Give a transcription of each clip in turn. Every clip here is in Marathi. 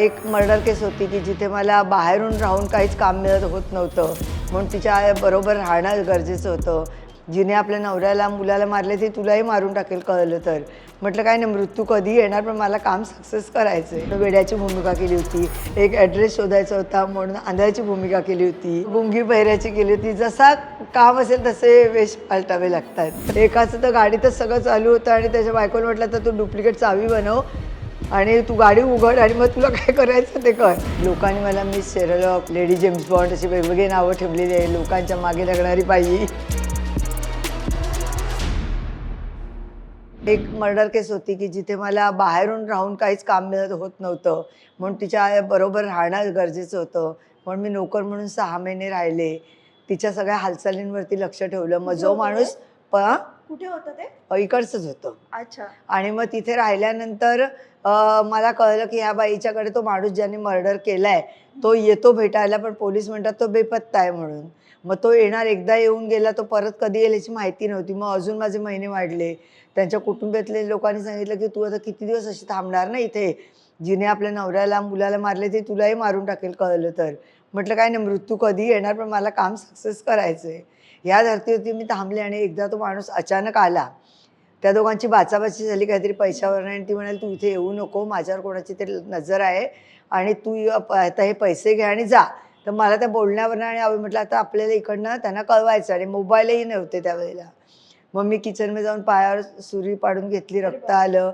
एक मर्डर केस होती की जिथे मला बाहेरून राहून काहीच काम मिळत होत नव्हतं. म्हणून तिच्या बरोबर राहणं गरजेचं होतं. जिने आपल्या नवऱ्याला मुलाला मारले ते तुलाही मारून टाकेल कळलं तर. म्हटलं काय नाही मृत्यू कधी येणार पण मला काम सक्सेस करायचं आहे वेड्याची भूमिका केली होती. एक ॲड्रेस शोधायचा होता म्हणून आंधळ्याची भूमिका केली होती. गुंगी पहिऱ्याची केली होती. जसा काम असेल तसे वेश पालटावे लागतात. एकाचं तर गाडीतच सगळं चालू होतं आणि त्याच्या बायकोला म्हटलं तर तू डुप्लिकेट चावी बनव. आणि तू गाडी उघड आणि मग तुला काय करायचं ते कर लोकांनी मला miss Sherlock lady James Bond अशी वेगवेगळी नावं ठेवलेली आहे. लोकांच्या मागे लागणारी बाई. एक मर्डर केस होती की जिथे मला बाहेरून राहून काहीच काम मिळत होत नव्हतं. म्हणून तिच्या बरोबर राहणं गरजेचं होतं. म्हणून मी नोकर म्हणून सहा महिने राहिले. तिच्या सगळ्या हालचालींवरती लक्ष ठेवलं. मग जो माणूस प कुठे होतं ते? इकडचंच होतं. अच्छा. आणि मग तिथे राहिल्यानंतर अ, मला कळलं की ह्या बाईच्याकडे तो माणूस ज्याने मर्डर केलाय तो येतो भेटायला पण पोलीस म्हणतात तो बेपत्ता आहे म्हणून. मग तो येणार एकदा येऊन गेला तो परत कधी येईल याची माहिती नव्हती. मग अजून माझे महिने वाढले. त्यांच्या कुटुंबातले लोकांनी सांगितलं की तू आता किती दिवस अशी थांबणार ना इथे? जिने आपल्या नवऱ्याला मुलाला मारले ते तुलाही मारून टाकेल कळलं तर. म्हटलं काय नाही मृत्यू कधी येणार पण मला काम सक्सेस करायचं ह्या या धर्तीवरती मी थांबले आणि एकदा तो माणूस अचानक आला. त्या दोघांची बाचाबाची झाली काहीतरी पैशावर. आणि ती म्हणाली तू इथे येऊ नको माझ्यावर कोणाची तरी नजर आहे आणि तू आता हे पैसे घे आणि जा. तर मला त्या बोलण्यावरनं आणि आम्ही म्हटलं आता आपल्याला इकडनं त्यांना कळवायचं आणि मोबाईलही नव्हते त्यावेळेला. मग मी किचनमध्ये जाऊन पायावर सुरी पाडून घेतली रक्त आलं.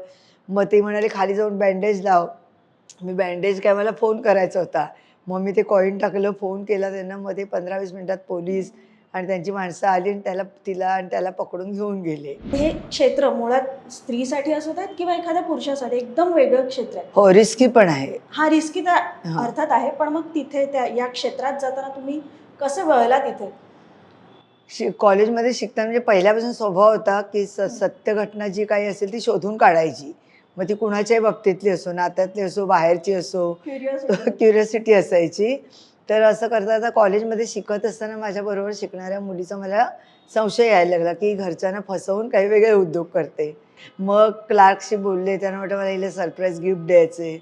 मग ते म्हणाले खाली जाऊन बँडेज लाव. मी बँडेज काय मला फोन करायचा होता. मग मी ते कॉईन टाकलं फोन केला त्यांना. मग ते पंधरा वीस मिनिटात पोलीस आणि त्यांची माणसं आली आणि त्याला तिला आणि त्याला पकडून घेऊन गेले. हे क्षेत्र मुळात स्त्रीसाठी असत आहेत किंवा एखाद्या पुरुषासाठी एकदम वेगळं क्षेत्र आहे? हो रिस्की पण आहे. हा रिस्की तर. अर्थात आहे पण मग तिथे त्या या क्षेत्रात जाताना तुम्ही कसे वळला तिथे? शि कॉलेजमध्ये शिकताना म्हणजे पहिल्यापासून स्वभाव होता की स सत्य घटना जी काही असेल ती शोधून काढायची. मग ती कुणाच्याही बाबतीतली असो नात्यातली असो बाहेरची असो क्युरियस क्युरियोसिटी असायची. तर असं करता करता कॉलेजमध्ये शिकत असताना माझ्याबरोबर शिकणाऱ्या मुलीचा मला संशय यायला लागला की घरच्यांना फसवून काही वेगळे उद्योग करते. मग क्लार्कशी बोलले त्यांना म्हटलं मला हिला सरप्राईज गिफ्ट द्यायचे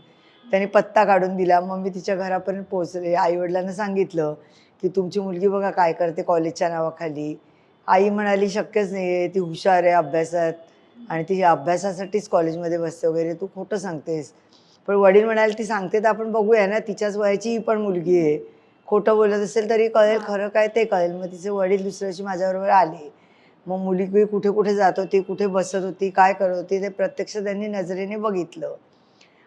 त्याने पत्ता काढून दिला. मग मी तिच्या घरापर्यंत पोहोचले. आईवडिलांना सांगितलं की तुमची मुलगी बघा काय करते कॉलेजच्या नावाखाली. आई म्हणाली शक्यच नाही आहे ती हुशार आहे अभ्यासात आणि ती अभ्यासासाठीच कॉलेजमध्ये बसते वगैरे. तू खोटं सांगतेस. पण वडील म्हणाले ती सांगते तर आपण बघूया ना तिच्याच वयाची ही पण मुलगी आहे. खोटं बोलत असेल तरी कळेल खरं काय ते कळेल. मग तिचे वडील दुसऱ्या दिवशी माझ्याबरोबर आले. मग मुलगी कुठे कुठे जात होती कुठे बसत होती काय करत होती ते प्रत्यक्ष त्यांनी नजरेने बघितलं.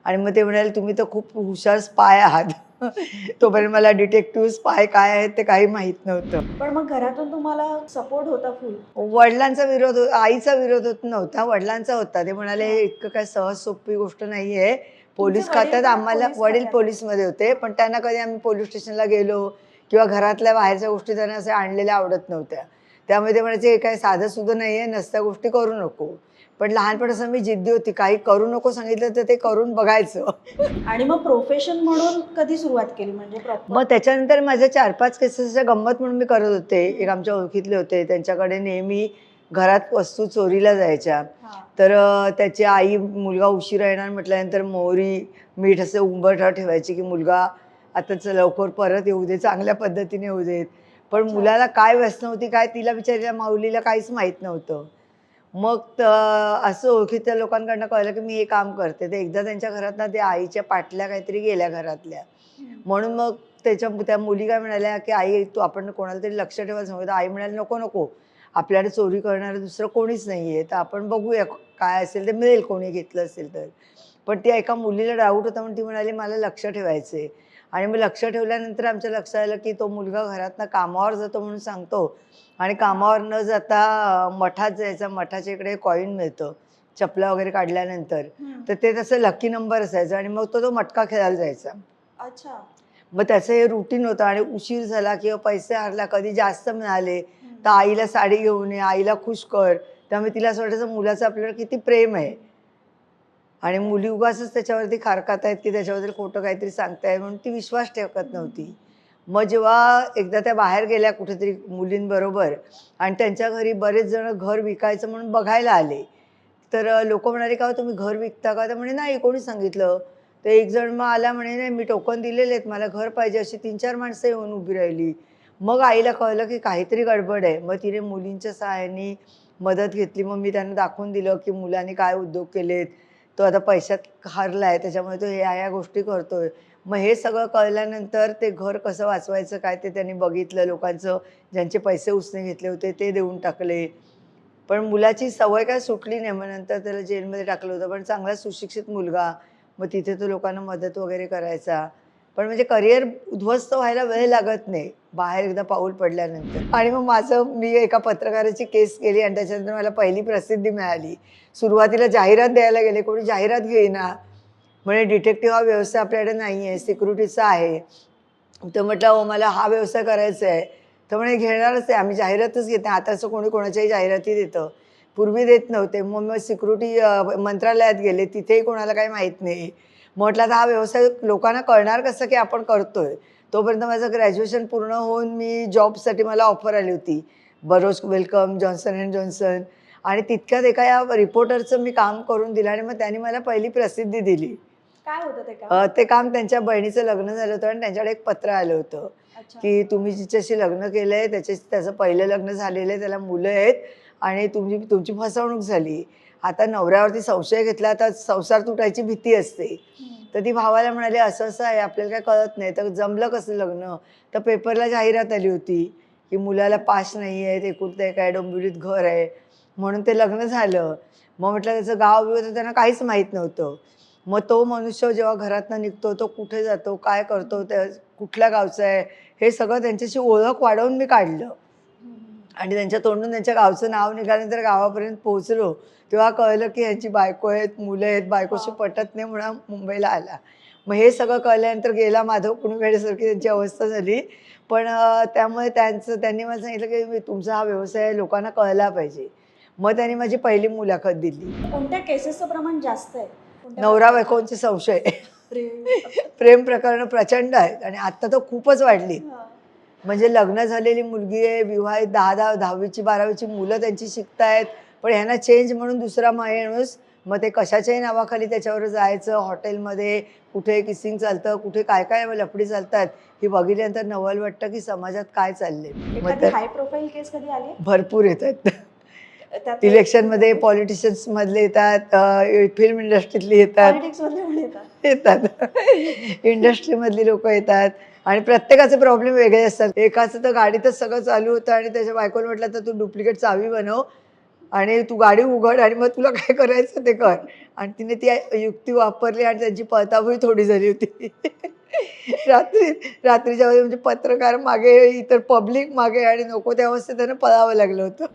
आणि मग ते म्हणाले तुम्ही तर खूप हुशार स्पाय आहात. तोपर्यंत मला डिटेक्टिव्ह स्पाय काय आहेत ते काही माहीत नव्हतं. पण मग घरातून तुम्हाला सपोर्ट होता फुल वडिलांचा विरोध आईचा विरोध होत नव्हता वडिलांचा होता. ते म्हणाले "हे. इतकं काय सहज सोपी गोष्ट नाही आहे पोलीस खात्यात आम्हाला वडील? पोलीसमध्ये होते पण त्यांना कधी आम्ही पोलीस स्टेशनला गेलो किंवा घरातल्या बाहेरच्या गोष्टी त्यांना असे आणलेल्या आवडत नव्हत्या. त्यामुळे ते म्हणायचे हे काय साधं सुद्धा नाही आहे नसत्या गोष्टी करू नको. पण लहानपणापासून मी जिद्दी होती काही करू नको सांगितलं तर ते करून बघायचं. आणि मग प्रोफेशन म्हणून कधी सुरुवात केली? म्हणजे? मग त्याच्यानंतर माझ्या चार पाच केसेसच्या गंमत म्हणून मी करत होते. एक आमच्या ओळखीतले होते. त्यांच्याकडे नेहमी घरात वस्तू चोरीला जायच्या. तर त्याची आई मुलगा उशिरा येणार म्हटल्यानंतर मोहरी मीठ असं उंबरठा ठेवायची की मुलगा आताच लवकर परत येऊ दे चांगल्या पद्धतीने येऊ देत. पण. मुलाला काय व्यसन होती काय तिला बिचारीला माऊलीला काहीच माहीत नव्हतं. मग त- असं ओळखीच्या लोकांकडनं कळलं की मी हे काम करते. ते एकदा त्यांच्या घरात ना ते आईच्या पाटल्या काहीतरी गेल्या घरातल्या. म्हणून मग त्याच्या त्या मुली काय म्हणाल्या की आई तू आपण कोणाला तरी लक्ष सांगू तर आई म्हणाली नको नको. आपल्याकडे चोरी करणारं दुसरं कोणीच नाही आहे तर आपण बघूया काय असेल ते मिळेल कोणी घेतलं असेल तर. पण ती एका मुलीला डाऊट होता म्हणून ती म्हणाली मला लक्ष ठेवायचं आहे आणि मग लक्ष ठेवल्यानंतर आमच्या लक्षात आलं की तो मुलगा घरातनं कामावर जातो म्हणून सांगतो. आणि कामावर न जाता मठात जायचा. मठाच्या इकडे कॉईन मिळतं चपला वगैरे काढल्यानंतर. तर ते तसं लकी नंबर असायचं आणि मग तो तो मटका खेळायला जायचा. अच्छा. मग त्याचं हे रुटीन होतं आणि उशीर झाला किंवा पैसे हरला कधी जास्त मिळाले. तर आईला साडी घेऊन ये आईला खुश कर. त्यामुळे तिला असं वाटायचं मुलाचं आपल्याला किती प्रेम आहे. आणि मुली उगाच त्याच्यावरती खारकात आहेत की त्याच्याबद्दल खोटं काहीतरी सांगताय म्हणून ती विश्वास ठेवत नव्हती. मग जेव्हा एकदा त्या बाहेर गेल्या कुठेतरी मुलींबरोबर आणि त्यांच्या घरी बरेच जण घर विकायचं म्हणून बघायला आले तर लोक म्हणाले का हो, तुम्ही घर विकता का? तर म्हणे नाही कोणी सांगितलं. तर एक जण मग आला म्हणे नाही मी टोकन दिलेले आहेत मला घर पाहिजे अशी तीन चार माणसं येऊन उभी राहिली. मग आईला कळलं की काहीतरी गडबड आहे. मग तिने मुलींच्या सहाय्याने मदत घेतली. मग मी त्यांना दाखवून दिलं की मुलांनी काय उद्योग केलेत. तो आता पैशात हरला आहे त्याच्यामुळे तो ह्या ह्या गोष्टी करतोय. मग हे सगळं कळल्यानंतर ते घर कसं वाचवायचं काय ते त्यांनी बघितलं. लोकांचं ज्यांचे पैसे उसने घेतले होते ते देऊन टाकले. पण मुलाची सवय काय सुटली नाही. मग नंतर त्याला जेलमध्ये टाकलं होतं. पण चांगला सुशिक्षित मुलगा. मग तिथे तो लोकांना मदत वगैरे करायचा. पण म्हणजे करिअर उद्ध्वस्त व्हायला वेळ लागत नाही. बाहेर एकदा पाऊल पडल्यानंतर. आणि मग माझं मी एका पत्रकाराची केस केली आणि त्याच्यानंतर मला पहिली प्रसिद्धी मिळाली. सुरुवातीला जाहिरात द्यायला गेले कोणी जाहिरात घेईना. म्हणजे डिटेक्टिव्ह हा व्यवसाय आपल्याकडे नाही आहे सिक्युरिटीचा आहे. तर म्हटलं हो मला हा व्यवसाय करायचा आहे. तर म्हणे घेणारच आहे आम्ही जाहिरातच घेत नाही. कोणी कोणाच्याही जाहिराती देतं. पूर्वी देत नव्हते. मग मग सिक्युरिटी मंत्रालयात गेले. तिथेही कोणाला काही माहीत नाही. म्हटलं आता हा व्यवसाय लोकांना कळणार कसं की आपण करतोय? तोपर्यंत माझं ग्रॅज्युएशन पूर्ण होऊन मी जॉबसाठी मला ऑफर आली होती. Burroughs Wellcome Johnson and Johnson. आणि तितक्यात एका या रिपोर्टरचं मी काम करून दिलं आणि मग त्यांनी मला पहिली प्रसिद्धी दिली. काय होतं ते काम? अ, ते काम त्यांच्या बहिणीचं लग्न झालं होतं आणि त्यांच्याकडे एक पत्र आलं होतं की तुम्ही जिच्याशी लग्न केलं आहे त्याच्या त्याचं पहिलं लग्न झालेलं आहे त्याला मुलं आहेत आणि तुमची तुमची फसवणूक झाली. आता नवऱ्यावरती संशय घेतला तर संसार तुटायची भीती असते. तर ती भावाला म्हणाली असं असं आहे आपल्याला काय कळत नाही. तर जमलं कसं लग्न? तर पेपरला जाहिरात आली होती की मुलाला पास नाही आहे एक आहे डोंबिवलीत घर आहे. म्हणून ते लग्न झालं. मग म्हटलं त्याचं गाव बिव तर त्यांना काहीच माहीत नव्हतं. मग तो मनुष्य जेव्हा घरातनं निघतो तो कुठे जातो काय करतो त्या कुठल्या गावचा आहे हे सगळं त्यांच्याशी ओळख वाढवून मी काढलं. आणि त्यांच्या तोंडून त्यांच्या गावचं नाव निघाल्यानंतर गावापर्यंत पोहोचलो तेव्हा कळलं की ह्यांची बायको आहेत मुलं आहेत बायकोशी. पटत नाही म्हणून मुंबईला आला मग हे सगळं कळल्यानंतर गेला माधव कुणवेडेसारखी त्यांची अवस्था झाली पण त्यामुळे त्यांचं त्यांनी मला सांगितलं की मी- तुमचा हा व्यवसाय लोकांना कळला पाहिजे मग त्यांनी माझी पहिली मुलाखत दिली कोणत्या केसेसचं प्रमाण जास्त आहे नवरा? बायकोंचे संशय. प्रेम प्रकरणं प्रचंड आहेत आणि आत्ता तर खूपच वाढली. म्हणजे लग्न झालेली मुलगी आहे विवाहित दहा दहा दहावीची बारावीची मुलं त्यांची शिकतायत. पण ह्यांना चेंज म्हणून दुसरा माणूस मग ते कशाच्याही नावाखाली त्याच्यावर जायचं हॉटेलमध्ये कुठे किसिंग चालतं कुठे काय काय लफडी चालतात ही बघितल्यानंतर नवल वाटतं की समाजात काय तर हाय प्रोफाईल केस कधी आली? भरपूर येतात. इलेक्शनमध्ये पॉलिटिशियन्स मधले येतात फिल्म इंडस्ट्रीतली येतात. येतात. इंडस्ट्रीमधली लोक येतात. आणि प्रत्येकाचे प्रॉब्लेम वेगळे असतात. एकाचं तर गाडीतच सगळं चालू होतं आणि त्याच्या बायकोला म्हटलं तर तू डुप्लिकेट चावी बनव आणि तू गाडी उघड आणि मग तुला काय करायचं ते कर. आणि तिने ती युक्ती वापरली आणि त्यांची पळताबळी थोडी झाली होती. रात्री रात्रीच्या वेळी म्हणजे पत्रकार मागे इतर पब्लिक मागे आणि नको त्या अवस्थेत त्यांना पळावं लागलं होतं.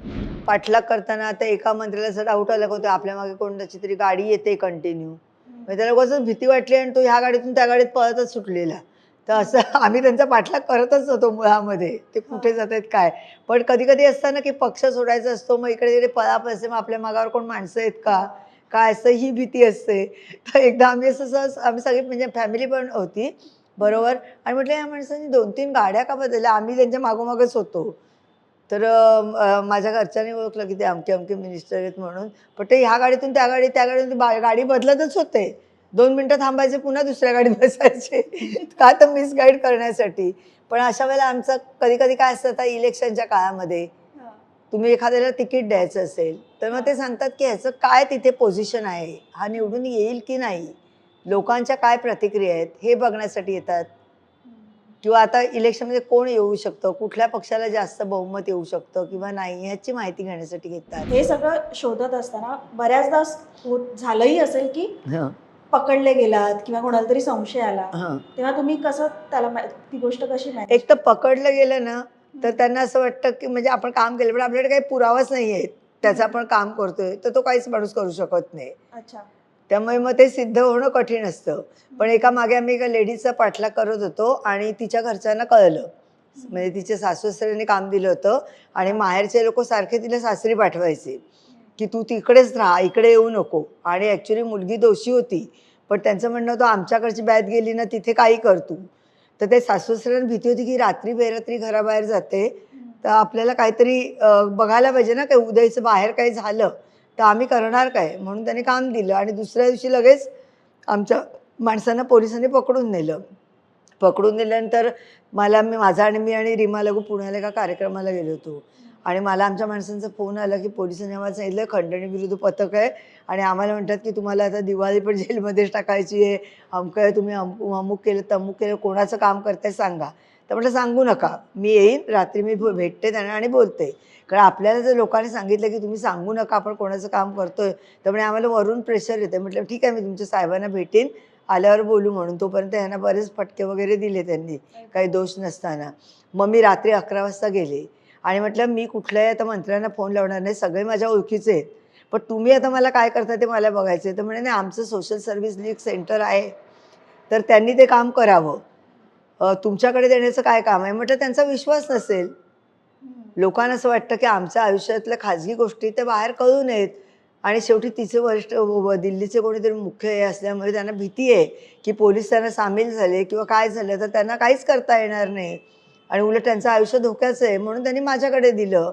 पाठलाग करताना आता एका मंत्र्याला असं डाऊट आला होतं आपल्या मागे कोणत्याची तरी गाडी येते कंटिन्यू मग म्हणजे त्याला कसं भीती वाटली आणि तो ह्या गाडीतून त्या गाडीत पळतच सुटलेला. तर असं आम्ही त्यांचा पाठलाग करतच होतो मुळामध्ये. ते कुठे जात आहेत काय? पण कधी कधी असतं ना की पक्ष सोडायचा असतो मग इकडे तिकडे पळाप असते मग आपल्या मागावर कोण माणसं आहेत का? काय असं ही भीती असते. तर एकदा आम्ही असं सहज आम्ही सगळी म्हणजे फॅमिली पण होती बरोबर? आणि म्हटलं या माणसांनी दोन तीन गाड्या का बदलल्या? आम्ही त्यांच्या मागोमागच होतो. तर माझ्या घरच्यांनी ओळखलं की ते अमके अमके मिनिस्टर आहेत म्हणून. पण ते ह्या गाडीतून त्या गाडी त्या गाडीतून बा- गाडी बदलतच होते. दोन मिनटं थांबायचे पुन्हा दुसऱ्या गाडीत बसायचे. का तर मिसगाईड करण्यासाठी. पण अशा वेळेला आमचं कधी कधी काय असतं आता इलेक्शनच्या काळामध्ये. तुम्ही एखाद्याला तिकीट द्यायचं असेल तर मग ते सांगतात की ह्याचं काय तिथे पोझिशन आहे? हा निवडून येईल की नाही? लोकांच्या काय प्रतिक्रिया आहेत हे बघण्यासाठी येतात. किंवा आता इलेक्शनमध्ये कोण येऊ शकतं? कुठल्या पक्षाला जास्त बहुमत येऊ शकतं किंवा नाही ह्याची माहिती घेण्यासाठी घेतात. हे सगळं शोधत असताना बऱ्याचदा झालंही असेल की पकडले गेलात किंवा कोणाला तरी संशय आला. तेव्हा तुम्ही कसं त्याला ती गोष्ट कशी manage एक तर पकडलं गेलं ना तर त्यांना असं वाटतं की म्हणजे आपण काम केलं पण आपल्याकडे काही पुरावाच नाही आहेत. त्याचं आपण काम करतोय तर तो काहीच माणूस करू शकत नाही. अच्छा. त्यामुळे मग ते सिद्ध होणं कठीण असतं. पण एका मागे आम्ही एका लेडीजचा पाठलाग करत होतो आणि तिच्या घरच्यांना कळलं. म्हणजे तिच्या सासूसाऱ्यांनी काम दिलं होतं आणि माहेरचे लोक सारखे तिला सासरी पाठवायचे. की तू तिकडेच राहा इकडे येऊ नको. आणि ॲक्च्युली मुलगी दोषी होती पण त्यांचं म्हणणं होतं आमच्याकडची बॅत गेली ना तिथे काही कर तू. तर ते सासूसऱ्यांना भीती होती की रात्री बेरात्री घराबाहेर जाते तर आपल्याला काहीतरी बघायला पाहिजे ना काही उद्याचं बाहेर काही झालं तर आम्ही करणार काय? म्हणून त्यांनी काम दिलं आणि दुसऱ्या दिवशी लगेच आमच्या माणसांना पोलिसांनी पकडून नेलं. पकडून नेल्यानंतर मला मी माझा आणि मी आणि रीमा लगू पुण्याला एका कार्यक्रमाला गेलो होतो. आणि मला आमच्या माणसांचा फोन आला की पोलिसांनी आम्हाला सांगितलं खंडणी विरुद्ध पथक आहे. आणि आम्हाला म्हणतात की तुम्हाला आता दिवाळी पण जेलमध्येच टाकायची आहे. अमकं आहे तुम्ही अमु अमुक केलं तमुक केलं कोणाचं काम करताय सांगा. तर म्हटलं सांगू नका. मी येईन रात्री मी भेटते त्यांना आणि बोलते. कारण आपल्याला जर लोकांनी सांगितलं की तुम्ही सांगू नका आपण कोणाचं काम करतोय तर म्हणे आम्हाला वरून प्रेशर येते म्हटलं ठीक आहे मी तुमच्या साहेबांना भेटेन. आल्यावर बोलू म्हणून. तोपर्यंत यांना बरेच फटके वगैरे दिले त्यांनी. काही दोष नसताना. मग मी रात्री अकरा वाजता गेले. आणि म्हटलं मी कुठल्याही आता मंत्र्यांना फोन लावणार नाही सगळे माझ्या ओळखीचे आहेत. पण तुम्ही आता मला काय करता ते मला बघायचं आहे तर म्हणे नाही आमचं सोशल सर्व्हिस लीग सेंटर आहे. तर त्यांनी ते काम करावं. तुमच्याकडे देण्याचं काय काम आहे? म्हटलं त्यांचा विश्वास नसेल. लोकांना असं वाटतं की आमच्या आयुष्यातल्या खाजगी गोष्टी ते बाहेर कळू नयेत. आणि शेवटी तिचे वरिष्ठ व दिल्लीचे कोणीतरी मुख्य हे असल्यामुळे त्यांना भीती आहे की पोलीस त्यांना सामील झाले किंवा काय झालं तर त्यांना काहीच करता येणार नाही. आणि उलट त्यांचं आयुष्य धोक्याचं आहे म्हणून त्यांनी माझ्याकडे दिलं.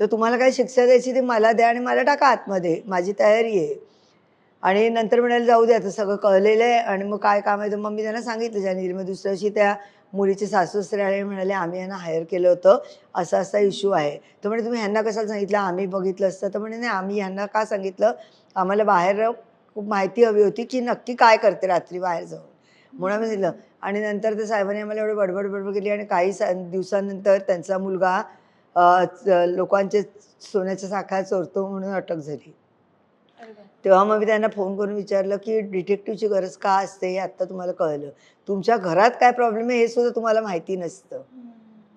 तर तुम्हाला काय शिक्षा द्यायची ती मला द्या आणि मला टाका आतमध्ये. माझी तयारी आहे. आणि नंतर म्हणायला जाऊ द्या तर सगळं कळलेलं आहे. आणि मग काय काम आहे? तर मग मी त्यांना सांगितलं जानेवारी मग दुसऱ्या त्या मुलीचे सासूसरे आले म्हणाले आम्ही यांना हायर केलं होतं. असा असा इश्यू आहे. तर म्हणे तुम्ही ह्यांना कशाला सांगितलं? आम्ही बघितलं असतं. तर म्हणे नाही आम्ही ह्यांना का सांगितलं? आम्हाला बाहेर खूप माहिती हवी होती की नक्की काय करते रात्री बाहेर जाऊन. म्हणून आम्ही सांगितलं आणि नंतर त्या साहेबांनी आम्हाला एवढे बडबड बडबड केली आणि काही सा दिवसानंतर त्यांचा मुलगा लोकांचे सोन्याच्या साखळ्या चोरतो म्हणून अटक झाली. तेव्हा मग मी त्यांना फोन करून विचारलं की डिटेक्टिव्हची गरज का असते हे आत्ता तुम्हाला कळलं. तुमच्या घरात काय प्रॉब्लेम आहे हे सुद्धा तुम्हाला माहिती नसतं.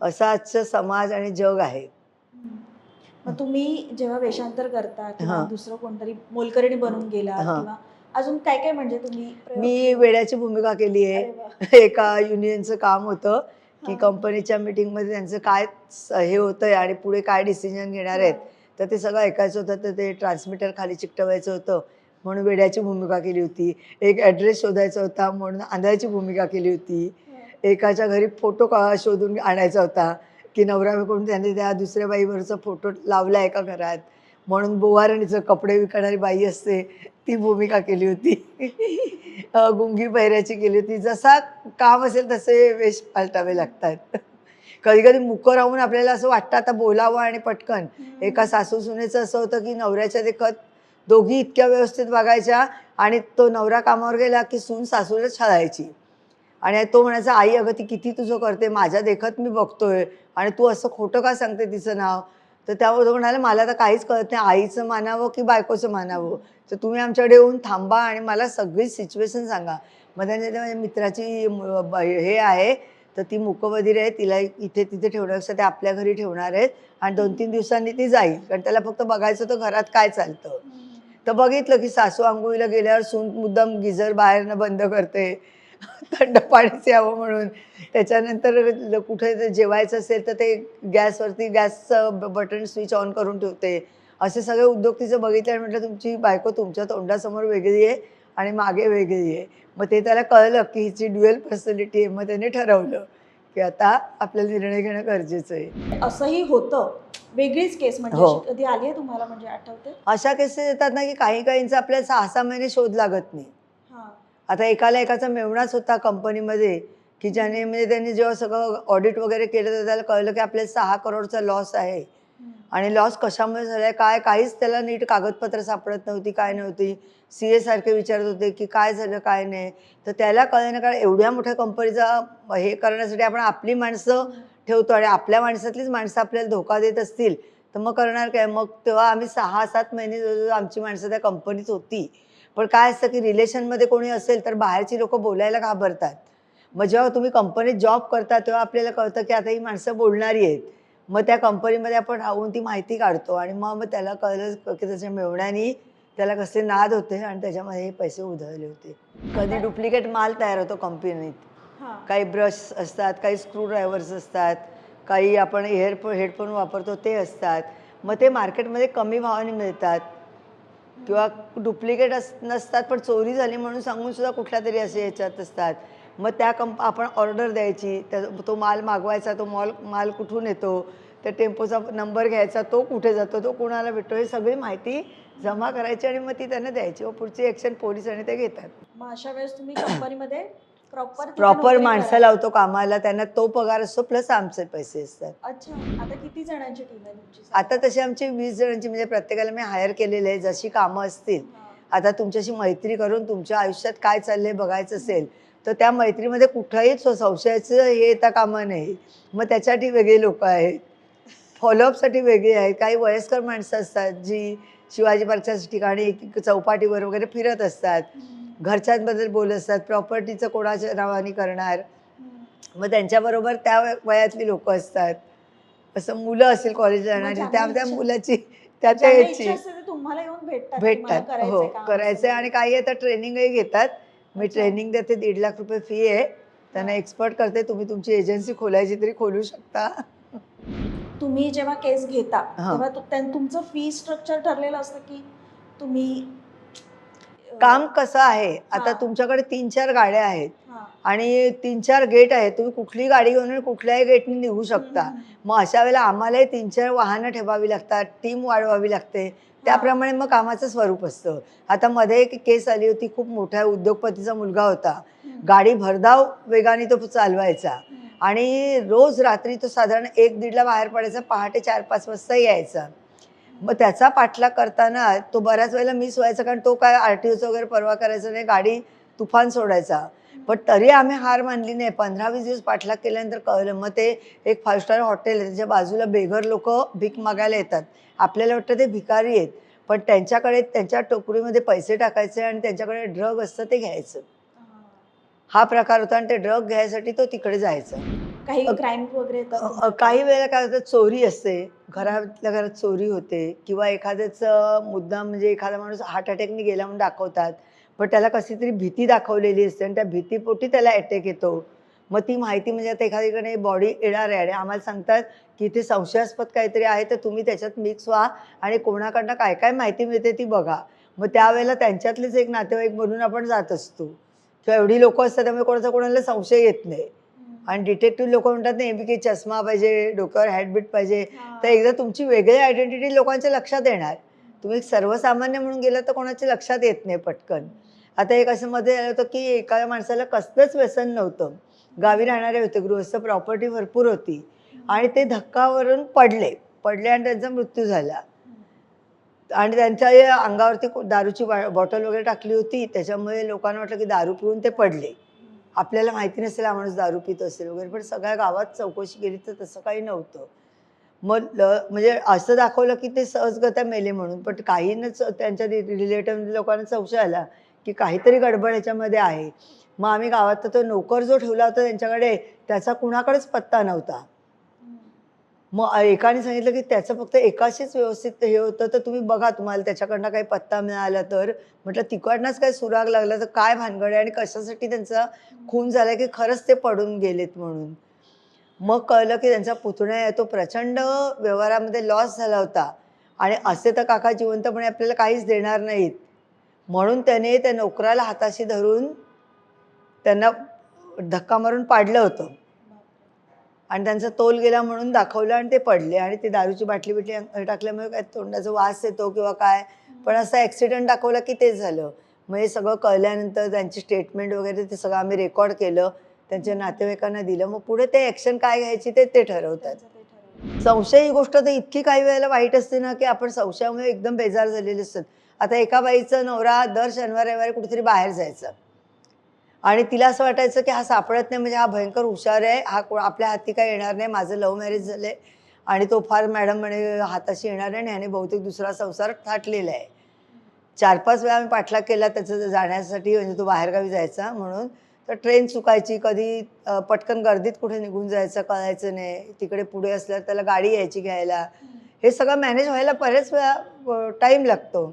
असं आजचं समाज आणि जग आहे. मग तुम्ही जेव्हा वेषांतर करता किंवा. दुसरं कोणतरी मोलकरणी बनून गेला. किंवा अजून काय काय म्हणजे तुम्ही मी? वेड्याची भूमिका केली आहे. एका युनियनचं काम होतं की. कंपनीच्या मीटिंगमध्ये त्यांचं काय स- हे होतंय आणि पुढे काय डिसिजन घेणार आहेत तर ते सगळं ऐकायचं होतं तर ते ट्रान्समीटर खाली चिकटवायचं होतं. म्हणून वेड्याची भूमिका केली होती. एक ॲड्रेस शोधायचा होता म्हणून आंधळ्याची भूमिका केली होती. एकाच्या घरी फोटो का शोधून आणायचा होता की नवरा कोण त्याने त्या दुसऱ्या बाईवरचा फोटो लावला एका घरात. म्हणून बोवारणीचं कपडे विकणारी बाई असते ती भूमिका केली होती. गुंगी पहिऱ्याची केली होती. जसा काम असेल तसे वेश पालटावे लागतात. कधी कधी मुकं राहून आपल्याला असं वाटतं आता बोलावं आणि पटकन. एका सासू सुनेचं असं होतं की नवऱ्याच्या देखत दोघी इतक्या व्यवस्थित वागायच्या आणि तो नवरा कामावर गेला की सून सासूला छळायची. आणि तो म्हणायचा आई अगं ती किती तुझं करते? माझ्या देखत मी बघतोय. आणि तू असं खोटं का सांगते तिचं नाव? तर त्यावर म्हणाले मला तर काहीच कळत नाही आईचं मानावं की बायकोचं मानावं? तर तुम्ही आमच्याकडे येऊन थांबा आणि मला सगळी सिच्युएशन सांगा. मग त्याने माझ्या मित्राची हे आहे तर ती मुकबधीर आहे तिला इथे तिथे ठेवण्यापेक्षा ते आपल्या घरी ठेवणार आहेत आणि दोन तीन दिवसांनी ती जाईल. कारण त्याला फक्त बघायचं होतं घरात काय चालतं. तर बघितलं की सासू आंघोळीला गेल्यावर सून मुद्दाम गिझर बाहेरनं बंद करते. थंड पाणीच यावं म्हणून. त्याच्यानंतर कुठे जेवायचं असेल तर ते गॅसवरती गॅसचं बटन स्विच ऑन करून ठेवते. असे सगळे उद्योग तिचं बघितले आणि म्हटलं तुमची बायको तुमच्या तोंडासमोर वेगळी आहे आणि मागे वेगळी आहे. मग ते त्याला कळलं की हिची ड्युएल पर्सनॅलिटी आहे. मग त्याने ठरवलं की आता आपल्याला निर्णय घेणं गरजेचं आहे. असंही होतं. वेगळीच केस म्हणजे हो. कधी आली आहे तुम्हाला म्हणजे आठवते? अशा केसेस येतात ना की काही काहींचा आपल्याला सहा सहा महिने शोध लागत नाही. आता एकाला एकाचा मेवणाच होता कंपनीमध्ये की ज्याने म्हणजे त्यांनी जेव्हा सगळं ऑडिट वगैरे केलं तर त्याला कळलं की आपल्याला सहा करोडचा लॉस आहे. आणि लॉस कशामुळे झालाय? काय काहीच त्याला नीट कागदपत्र सापडत नव्हती काय नव्हती. सी ए सारखे विचारत होते की काय झालं काय नाही. तर त्याला कळलं कारण एवढ्या मोठ्या कंपनीचा हे करण्यासाठी आपण आपली माणसं ठेवतो आणि आपल्या माणसातलीच माणसं आपल्याला धोका देत असतील तर मग करणार काय? मग तेव्हा आम्ही सहा सात महिने आमची माणसं त्या कंपनीत होती. पण काय असतं की रिलेशनमध्ये कोणी असेल तर बाहेरची लोक बोलायला घाबरतात. मग जेव्हा तुम्ही कंपनीत जॉब करता तेव्हा आपल्याला कळतं की आता ही माणसं बोलणारी आहेत. मग त्या कंपनीमध्ये आपण राहून ती माहिती काढतो आणि मग मग त्याला कळलं की त्याच्या मेवण्यानी त्याला कसले नाद होते आणि त्याच्यामध्ये हे पैसे उधळले होते. कधी डुप्लिकेट माल तयार होतो कंपनीत. काही ब्रश असतात काही स्क्रू ड्रायव्हर्स असतात काही आपण हेअरफोन हेडफोन वापरतो ते असतात. मग ते मार्केटमध्ये कमी भावाने मिळतात. किंवा डुप्लिकेट अस नसतात पण चोरी झाली म्हणून सांगून सुद्धा कुठल्या तरी असे याच्यात असतात. मग त्या कंप आपण ऑर्डर द्यायची त्या तो माल मागवायचा तो मॉल माल कुठून येतो त्या टेम्पोचा नंबर घ्यायचा तो कुठे जातो तो कुणाला भेटतो हे सगळी माहिती जमा करायची आणि मग ती त्यांना द्यायची. व पुढची ॲक्शन पोलीस आणि ते घेतात. मग अशा वेळेस तुम्ही कंपनीमध्ये प्रॉपर प्रॉपर माणसं लावतो कामाला त्यांना तो पगार असतो प्लस आमचे पैसे असतात. अच्छा आता किती जणांची टीम आहे तुमची आता तशी आमची वीस जणांची म्हणजे प्रत्येकाला मी हायर केलेले आहे जशी कामं असतील. आता तुमच्याशी मैत्री करून तुमच्या आयुष्यात काय चाललंय बघायचं असेल तर त्या मैत्रीमध्ये कुठंही संशयाचं हे येता कामा नाही. मग त्याच्यासाठी वेगळे लोक आहेत. फॉलोअपसाठी वेगळी आहेत. काही वयस्कर माणसं असतात जी शिवाजी पार्कच्या ठिकाणी चौपाटीवर वगैरे फिरत असतात. घरच्यांबद्दल बोलत असतात प्रॉपर्टीचं कोणाच्या नावाने करणार. मग त्यांच्याबरोबर त्या वय- वयातली लोक असतात असं मुलं असेल कॉलेजला जाणारी त्या त्या मुलाची त्या याची भेटतात करायचंय हो काम करायचे असं. आणि काही आता ट्रेनिंगही घेतात मी. ट्रेनिंग देते दीड लाख रुपये फी आहे त्यांना. एक्सपर्ट करते तुम्ही तुमची एजन्सी खोलायची तरी खोलू शकता तुम्ही जेव्हा केस घेता. तेव्हा तुमचं फी स्ट्रक्चर ठरलेलं असतं की तुम्ही काम कसं आहे आता हा. तुमच्याकडे तीन चार गाड्या आहेत हा. आणि तीन चार गेट आहेत तुम्ही कुठली गाडी घेऊन आणि कुठल्याही गेटने निघू शकता. मग अशा वेळेला आम्हालाही तीन चार वाहनं ठेवावी लागतात टीम वाढवावी लागते त्याप्रमाणे मग कामाचं स्वरूप असतं आता मध्ये एक केस आली होती खूप मोठ्या उद्योगपतीचा मुलगा होता. गाडी भरधाव वेगाने तो चालवायचा. आणि रोज रात्री तो साधारण एक दीडला बाहेर पडायचा पहाटे चार पाच वाजता यायचा मग त्याचा पाठलाग करताना तो बऱ्याच वेळेला मिस व्हायचा कारण तो काय आर टी ओचं वगैरे परवा करायचा नाही गाडी तुफान सोडायचा. पण तरी आम्ही हार मानली नाही. पंधरा वीस दिवस पाठलाग केल्यानंतर कळलं. मग ते एक फाईव्ह स्टार हॉटेल आहे. त्याच्या बाजूला बेघर लोक भीक मागायला येतात. आपल्याला वाटतं ते भिकारी आहेत. पण त्यांच्याकडे त्यांच्या टोकरीमध्ये पैसे टाकायचे आणि त्यांच्याकडे ड्रग असतं ते घ्यायचं. हा. हा प्रकार होता आणि ते ड्रग घ्यायसाठी तो तिकडे जायचा. काही क्राईम वगैरे येतात? काही वेळेला काय होतं चोरी असते. घरातल्या घरात चोरी होते किंवा एखाद्याचं मुद्दा म्हणजे एखादा माणूस हार्ट अटॅकने गेला म्हणून दाखवतात. पण त्याला कशी तरी भीती दाखवलेली असते आणि त्या भीतीपोटी त्याला अटॅक येतो. मग ती माहिती म्हणजे आता एखादीकडे बॉडी येणार आहे आणि आम्हाला सांगतात की इथे संशयास्पद काहीतरी आहे तर तुम्ही त्याच्यात मिक्स व्हा आणि कोणाकडनं काय काय माहिती मिळते ती बघा. मग त्यावेळेला त्यांच्यातलेच एक नातेवाईक म्हणून आपण जात असतो. किंवा एवढी लोक असतात त्यामुळे कोणाचा कोणाला संशय येत नाही. आणि डिटेक्टिव्ह लोक म्हणतात नेहमी की चष्मा पाहिजे डोक्यावर हॅडबिट पाहिजे. तर एकदा तुमची वेगळी आयडेंटिटी लोकांच्या लक्षात येणार. तुम्ही सर्वसामान्य म्हणून गेला तर कोणाच्या लक्षात येत नाही पटकन. आता एक असं मध्ये आलं होतं की एका माणसाला कसलंच व्यसन नव्हतं. गावी राहणारे होते गृहस्थ प्रॉपर्टी भरपूर होती. आणि ते धक्कावरून पडले. पडले आणि त्यांचा मृत्यू झाला. आणि त्यांच्या या अंगावरती दारूची बॉटल वगैरे टाकली होती. त्याच्यामुळे लोकांना वाटलं की दारू पिऊन ते पडले. आपल्याला माहिती नसेल हा माणूस दारू पित असेल वगैरे पण सगळ्या गावात चौकशी केली तर तसं काही नव्हतं. मग ल म्हणजे असं दाखवलं की ते सहजगत्या मेले म्हणून पण काहींनाच त्यांच्या रिलेटिव्ह लोकांना संशय आला की काहीतरी गडबड याच्यामध्ये आहे. मग आम्ही गावात तर तो नोकर जो ठेवला होता त्यांच्याकडे त्याचा कुणाकडेच पत्ता नव्हता. मग एकाने सांगितलं की त्याचं फक्त एकाशीच व्यवस्थित हे होतं तर तुम्ही बघा तुम्हाला त्याच्याकडनं काही पत्ता मिळाला तर. म्हटलं तिकडनंच काय सुराग लागला तर काय भानगड आहे आणि कशासाठी त्यांचा खून झाला की खरंच ते पडून गेलेत म्हणून. मग कळलं की त्यांचा पुतण्या आहे तो प्रचंड व्यवहारामध्ये लॉस झाला होता. आणि असे तर काका जिवंतपणे आपल्याला काहीच देणार नाहीत. म्हणून त्याने त्या नोकराला हाताशी धरून त्यांना धक्का मारून पाडलं होतं. आणि त्यांचा तोल गेला म्हणून दाखवलं आणि ते पडले आणि ते दारूची बाटली बिटली टाकल्यामुळे काय तोंडाचा वास येतो किंवा काय. पण असं ॲक्सिडेंट दाखवला की ते झालं. मग हे सगळं कळल्यानंतर त्यांची स्टेटमेंट वगैरे ते सगळं आम्ही रेकॉर्ड केलं. त्यांच्या नातेवाईकांना दिलं. मग पुढे ते ॲक्शन काय घ्यायची ते ते ठरवतात. संशय ही गोष्ट तर इतकी काही वेळेला वाईट असते ना की आपण संशयामुळे एकदम बेजार झालेले असतात. आता एका बाईचं नवरा दर शनिवार रविवारी कुठेतरी बाहेर जायचं. आणि तिला असं वाटायचं की हा सापडत नाही म्हणजे हा भयंकर हुशार आहे हा को- आपल्या हाती काय येणार नाही माझं लव्ह मॅरेज झालं आहे आणि तो फार मॅडम म्हणे हाताशी येणार आहे आणि ह्याने बहुतेक दुसरा संसार थाटलेला आहे. चार पाच वेळा आम्ही पाठलाग केला त्याचं जाण्यासाठी म्हणजे तो बाहेरगावी जायचा म्हणून. तर ट्रेन चुकायची कधी पटकन गर्दीत कुठे निघून जायचं कळायचं नाही. तिकडे पुढे असल्यावर त्याला गाडी यायची घ्यायला. हे सगळं मॅनेज व्हायला बरेच वेळा टाईम लागतो.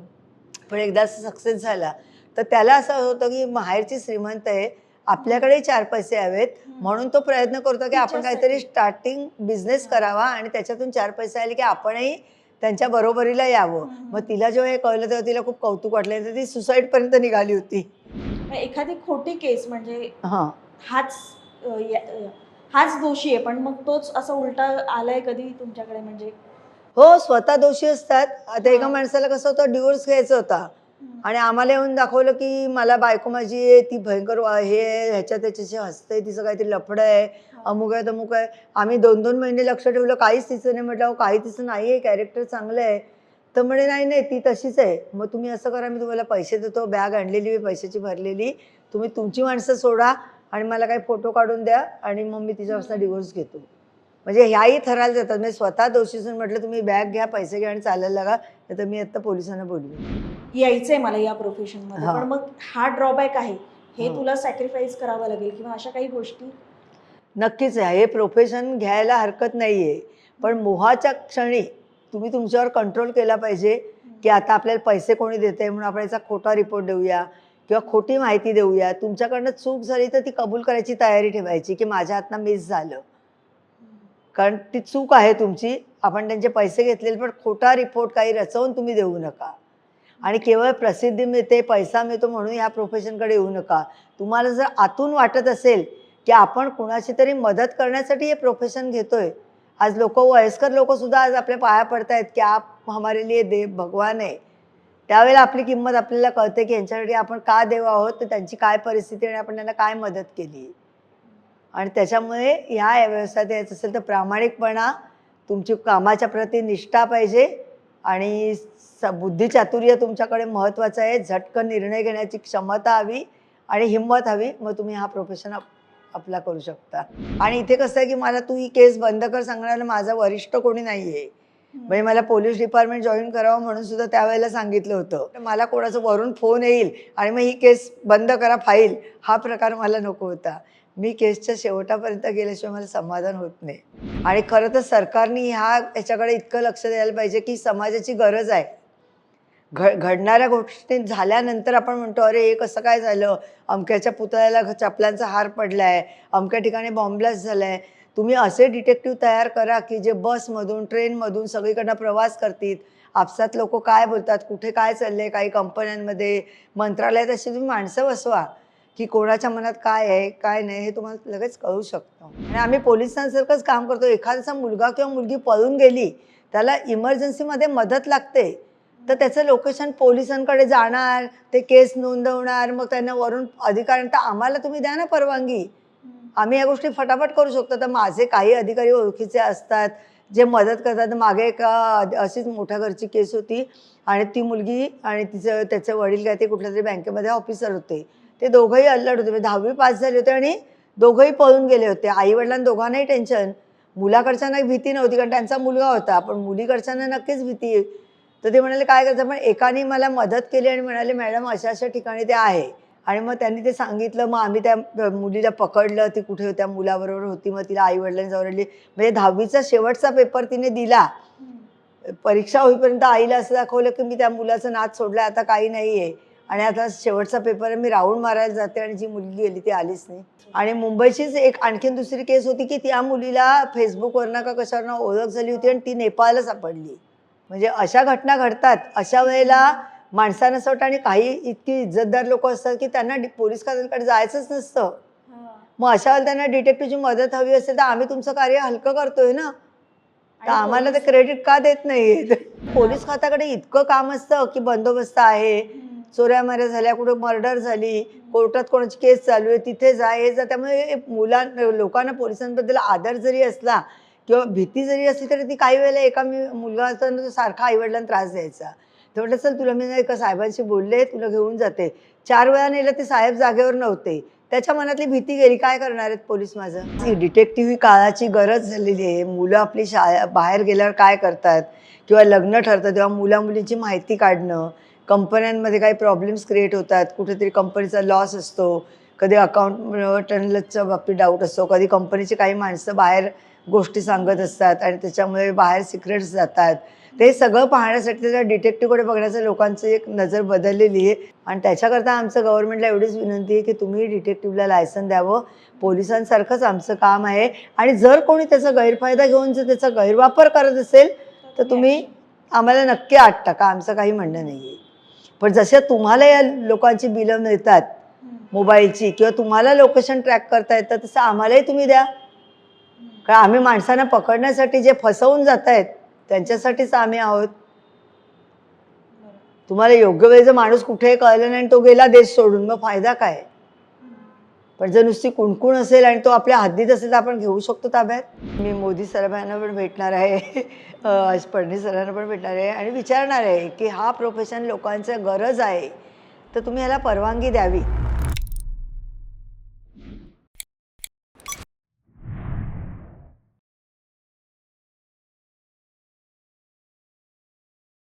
पण एकदा सक्सेस झाला तर त्याला असं होतं की माहेरची श्रीमंत आहे आपल्याकडे चार पैसे हवेत म्हणून तो प्रयत्न करतो की आपण काहीतरी स्टार्टिंग बिझनेस करावा आणि त्याच्यातून चार पैसे आले की आपणही त्यांच्या बरोबरीला यावं. मग तिला जेव्हा हे कळलं तेव्हा तिला खूप कौतुक वाटलं तर ती सुसाईडपर्यंत निघाली होती. एखादी खोटी केस म्हणजे हां. हाच हाच दोषी आहे पण मग तोच असं उलटा आलाय कधी तुमच्याकडे म्हणजे? हो स्वतः दोषी असतात. आता एका. माणसाला कसं होतं डिवोर्स घ्यायचा होता. आणि आम्हाला येऊन दाखवलं की मला बायको माझी आहे ती भयंकर वा- हे आहे, ह्याच्या त्याच्याशी हसते तिचं काहीतरी लफडं आहे अमुक आहे तमुक आहे. आम्ही दोन दोन महिने लक्ष ठेवलं काहीच तिचं नाही म्हटलं अहो, काही तिचं नाही आहे कॅरेक्टर चांगलं आहे. तर म्हणे नाही नाही ती तशीच आहे. मग तुम्ही असं करा मी तुम्हाला पैसे देतो बॅग आणलेली मी पैशाची भरलेली. तुम्ही तुमची माणसं सोडा आणि मला काही फोटो काढून द्या आणि मग मी तिच्यापासून डिवोर्स घेतो. म्हणजे ह्याही थराला जातात. म्हणजे स्वतः दोषीसून म्हटलं तुम्ही बॅग घ्या पैसे घ्या आणि चालायला लागा. नाही तर मी आत्ता पोलिसांना बोलवेन. यायचंय मला या प्रोफेशनमध्ये. पण मग हा ड्रॉबॅक आहे. हे हा. तुला सॅक्रिफाईस करावं लागेल किंवा अशा काही गोष्टी? नक्कीच आहे. हे प्रोफेशन घ्यायला हरकत नाही आहे पण मोहाच्या क्षणी तुम्ही तुमच्यावर कंट्रोल केला पाहिजे की आता आपल्याला पैसे कोणी देते म्हणून आपण याचा खोटा रिपोर्ट देऊया किंवा खोटी माहिती देऊया. तुमच्याकडनं चूक झाली तर ती कबूल करायची तयारी ठेवायची की माझ्या हातनं मिस झालं. कारण ती चूक आहे तुमची. आपण त्यांचे पैसे घेतलेले पण खोटा रिपोर्ट काही रचवून तुम्ही देऊ नका. आणि केवळ प्रसिद्धी मिळते पैसा मिळतो म्हणून ह्या प्रोफेशनकडे येऊ नका. तुम्हाला जर आतून वाटत असेल की आपण कुणाची तरी मदत करण्यासाठी हे प्रोफेशन घेतोय आज लोक वयस्कर लोकसुद्धा आज आपल्या पाया पडतायत की आप हमारे लिए देव भगवान आहे. त्यावेळेला आपली किंमत आपल्याला कळते की यांच्यासाठी आपण का देव आहोत तर त्यांची काय परिस्थिती आणि आपण त्यांना काय मदत केली. आणि त्याच्यामुळे ह्या व्यवसायात यायचं असेल तर प्रामाणिकपणा तुमची कामाच्या प्रती निष्ठा पाहिजे आणि स बुद्धिचातुर्य तुमच्याकडे महत्त्वाचं आहे. झटकन निर्णय घेण्याची क्षमता हवी आणि हिंमत हवी. मग तुम्ही हा प्रोफेशन आपला करू शकता. आणि इथे कसं आहे की मला तू ही केस बंद कर सांगण्याला माझा वरिष्ठ कोणी नाही आहे म्हणजे मला पोलीस डिपार्टमेंट जॉईन करावं म्हणून सुद्धा त्यावेळेला सांगितलं होतं. मला कोणाचं वरून फोन येईल आणि मग ही केस बंद करा फाईल हा प्रकार मला नको होता. मी केसच्या शेवटापर्यंत गेल्याशिवाय मला समाधान होत नाही. आणि खरं तर सरकारने ह्या याच्याकडे इतकं लक्ष द्यायला पाहिजे की समाजाची गरज आहे. घ घडणाऱ्या गोष्टी झाल्यानंतर आपण म्हणतो अरे हे कसं काय झालं? अमक्याच्या पुतळ्याला चपलांचा हार पडला आहे अमक्या ठिकाणी बॉम्बलास्ट झाला आहे तुम्ही असे डिटेक्टिव्ह तयार करा की जे बसमधून ट्रेनमधून सगळीकडनं प्रवास करतील. आपसात लोक काय बोलतात? कुठे काय चाललंय? काही कंपन्यांमध्ये मंत्रालयात अशी तुम्ही माणसं बसवा. की कोणाच्या मनात काय आहे काय नाही हे तुम्हाला लगेच कळू शकतं. आणि आम्ही पोलिसांसारखंच काम करतो. एखाद्याचा मुलगा किंवा मुलगी पळून गेली त्याला इमर्जन्सीमध्ये मदत लागते तर त्याचं लोकेशन पोलिसांकडे जाणार ते केस नोंदवणार मग त्यांना वरून अधिकारी तर आम्हाला तुम्ही द्या ना परवानगी. आम्ही या गोष्टी फटाफट करू शकतो. तर माझे काही अधिकारी ओळखीचे असतात जे मदत करतात. मागे एका अशीच मोठ्या घरची केस होती आणि ती मुलगी आणि तिचं त्याचे वडील काय ते कुठल्या तरी बँकेमध्ये ऑफिसर होते. ते दोघंही अल्लड होते. म्हणजे दहावी पास झाले होते आणि दोघंही पळून गेले होते. आई वडिलांना दोघांनाही टेन्शन मुलाकडच्यांना भीती नव्हती कारण त्यांचा मुलगा होता. पण मुलीकडच्यांना नक्कीच भीती. आहे. तर ते म्हणाले काय करायचं? पण एकाने मला मदत केली आणि म्हणाले मॅडम अशा अशा ठिकाणी ते आहे. आणि मग त्यांनी ते सांगितलं. मग आम्ही त्या मुलीला पकडलं. ती कुठे होत्या? मुलाबरोबर होती. मग तिला आई वडिलांनी जवळली म्हणजे दहावीचा शेवटचा पेपर तिने दिला. परीक्षा होईपर्यंत आईला असं दाखवलं की मी त्या मुलाचं नाच सोडलं आता काही नाही आहे आणि आता शेवटचा पेपर आहे मी राऊंड मारायला जाते आणि जी मुलगी गेली ती आलीच नाही. आणि मुंबईचीच एक आणखीन दुसरी केस होती की त्या मुलीला फेसबुकवरनं का कशावरनं ओळख झाली होती आणि ती नेपाळला सापडली. म्हणजे अशा घटना घडतात. अशा वेळेला माणसानं असं वाटतं आणि काही इतकी इज्जतदार लोक असतात की त्यांना पोलीस खात्यांकडे जायचंच नसतं. मग अशा वेळेला त्यांना डिटेक्टिव्हची मदत हवी असेल तर आम्ही तुमचं कार्य हलकं करतोय ना? तर आम्हाला ते पोलीस- क्रेडिट का देत नाही पोलीस खात्याकडे इतकं काम असतं की बंदोबस्त आहे. चोऱ्या माऱ्या झाल्या कुठं मर्डर झाली कोर्टात कोणाची केस चालू आहे तिथे जा हे जा. त्यामुळे मुलां लोकांना पोलिसांबद्दल आदर जरी असला किंवा भीती जरी असली तरी ती काही वेळेला एका मी मुलगा असताना सारखा आईवडिलांना त्रास द्यायचा. ते म्हटलं चल तुला मी एका साहेबांशी बोलले तुला घेऊन जाते. चार वेळा नेलं ते साहेब जागेवर नव्हते. त्याच्या मनातली भीती गेली. काय करणार आहेत पोलीस माझं? डिटेक्टिव्ह ही काळाची गरज झालेली आहे. मुलं आपली शाळा बाहेर गेल्यावर काय करतात? किंवा लग्न ठरतं तेव्हा मुला मुलींची माहिती काढणं. कंपन्यांमध्ये काही प्रॉब्लेम्स क्रिएट होतात. कुठेतरी कंपनीचा लॉस असतो. कधी अकाउंट टर्नलच्या बाबतीत डाऊट असतो. कधी कंपनीची काही माणसं बाहेर गोष्टी सांगत असतात आणि त्याच्यामुळे बाहेर सिक्रेट्स जातात. ते सगळं पाहण्यासाठी त्याच्या डिटेक्टिव्हकडे बघण्याचं लोकांची एक नजर बदललेली आहे. आणि त्याच्याकरता आमचं गव्हर्नमेंटला एवढीच विनंती आहे की तुम्ही डिटेक्टिव्हला लायसन द्यावं. पोलिसांसारखंच आमचं काम आहे. आणि जर कोणी त्याचा गैरफायदा घेऊन जर त्याचा गैरवापर करत असेल तर तुम्ही आम्हाला नक्की आठ टाका आमचं काही म्हणणं नाही आहे पण जसे तुम्हाला या लोकांची बिलं मिळतात मोबाईलची किंवा तुम्हाला लोकेशन ट्रॅक करता येतं तसं आम्हालाही तुम्ही द्या. कारण आम्ही माणसांना पकडण्यासाठी जे फसवून जात आहेत त्यांच्यासाठीच आम्ही आहोत. तुम्हाला योग्य वेळेचा माणूस कुठेही कळलं नाही आणि तो गेला देश सोडून मग फायदा काय? पण जर नुसती कुणकुण असेल आणि तो आपल्या हद्दीत असेल तर आपण घेऊ शकतो ताब्यात. मी मोदी साहेबांना पण भेटणार आहे. अं, फडणवीस सरांना पण भेटणार आहे. आणि विचारणार आहे की हा प्रोफेशन लोकांचं गरज आहे. तर तुम्ही ह्याला परवानगी द्यावी.